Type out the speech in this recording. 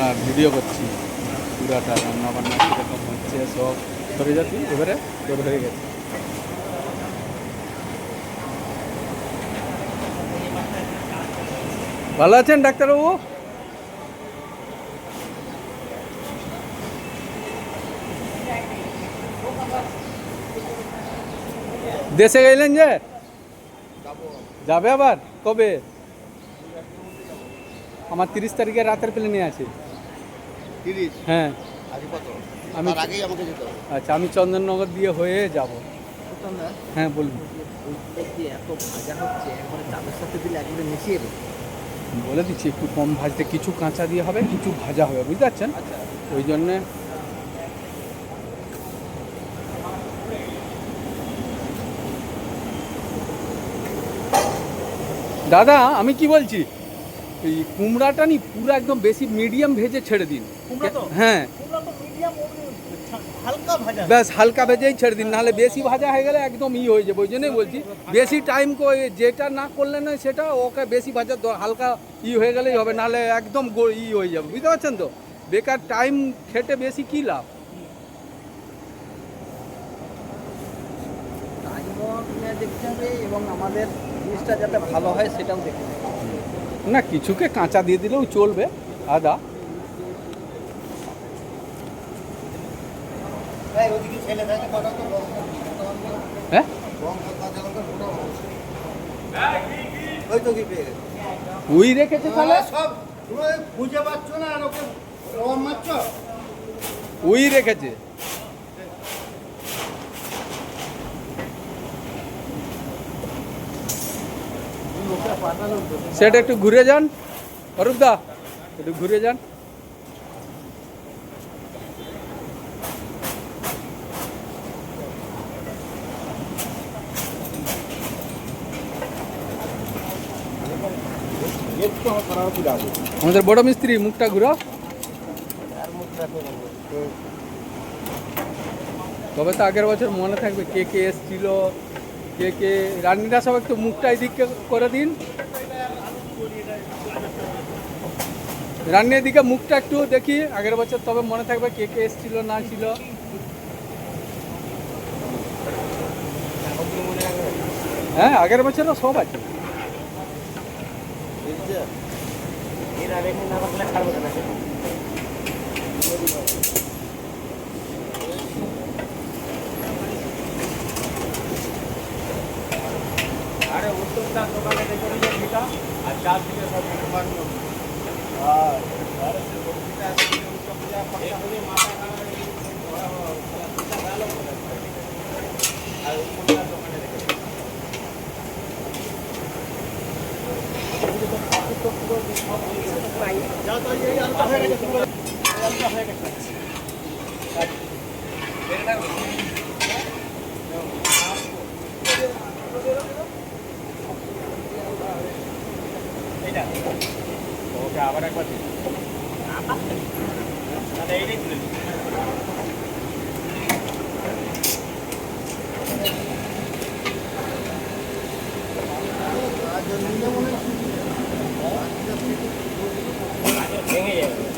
না ভিডিও করছি। পুরাটা রান্না বান্না কীরকম হচ্ছে, সব সরে যাচ্ছি। এবারে তোর হয়ে গেছে। ভালো আছেন ডাক্তারবাবু? দেশে গেলেন যে? যাবে আবার? কবে? আমার তিরিশ তারিখে রাতের প্লেনে আছে। তিরিশ? হ্যাঁ। আমি- আগেই আমাকে যেতে হবে। আচ্ছা আমি চন্দননগর দিয়ে হয়ে যাব। হ্যাঁ বলুন। এত ভাজা হচ্ছে একবারে চালের সাথে দিলে একবারে মিশিয়ে দেবে বলে দিচ্ছি একটু কম ভাজতে কিছু কাঁচা দিয়ে হবে কিছু ভাজা হবে বুঝতে পারছেন? আচ্ছা ওই জন্যে দাদা আমি কি বলছি? এই কুমড়াটা নি পুরো একদম বেশি মিডিয়াম ভেজে ছেড়ে দিন। হ্যাঁ। ব্যাস হালকা ভেজেই ছেড়ে দিন নাহলে বেশি ভাজা হয়ে গেলে একদম ই হয়ে যাবে ওই জন্যই বলছি। বেশি টাইম যেটা না করলে না সেটা ওকে বেশি ভাজা হালকা ই হয়ে গেলেই হবে নাহলে একদম ই হয়ে যাবে। বুঝতে পারছেন তো? বেকার টাইম খেটে বেশি কী লাভ? দেখতে হবে এবং আমাদের জিনিসটা যাতে ভালো হয় সেটাও দেখতে হবে। না কিছুকে কাঁচা দিয়ে দিলেও চলবে আদা। হ্যাঁ? ওই রেখেছে তাহলে? সব। তুমি বুঝে পাচ্ছ না ওই রেখেছে। সেটা একটু ঘুরে যান। অরূপদা একটু ঘুরে যান। আমাদের বড় মিস্ত্রি, মুখটা ঘুরো তবে তো আগের বছর মনে থাকবে কে কে এসছিল। কে কে রান্নিরা সব একটু মুখটা এদিকে করে দিন। রান্নি এদিকে মুখটা একটু দেখি। আগের বছর তবে মনে থাকবে কে কে এসছিল, না ছিল। হ্যাঁ আগের বছরও সব আছে। এর থাকলে ছাড়বে না আরে উত্তরটা দোকানে রেখে দিয়ে ভিটা আর চার দিকে সব তোমার আর আরে সে বড়টা আছে পূজা পাকা হলে মাথা আর উত্তরটা দোকানে রেখে যা তো এই আলতা হয়ে গেছে পুরো হয়ে গেছে আবার একবার দিন দিন ভেঙে যাবে।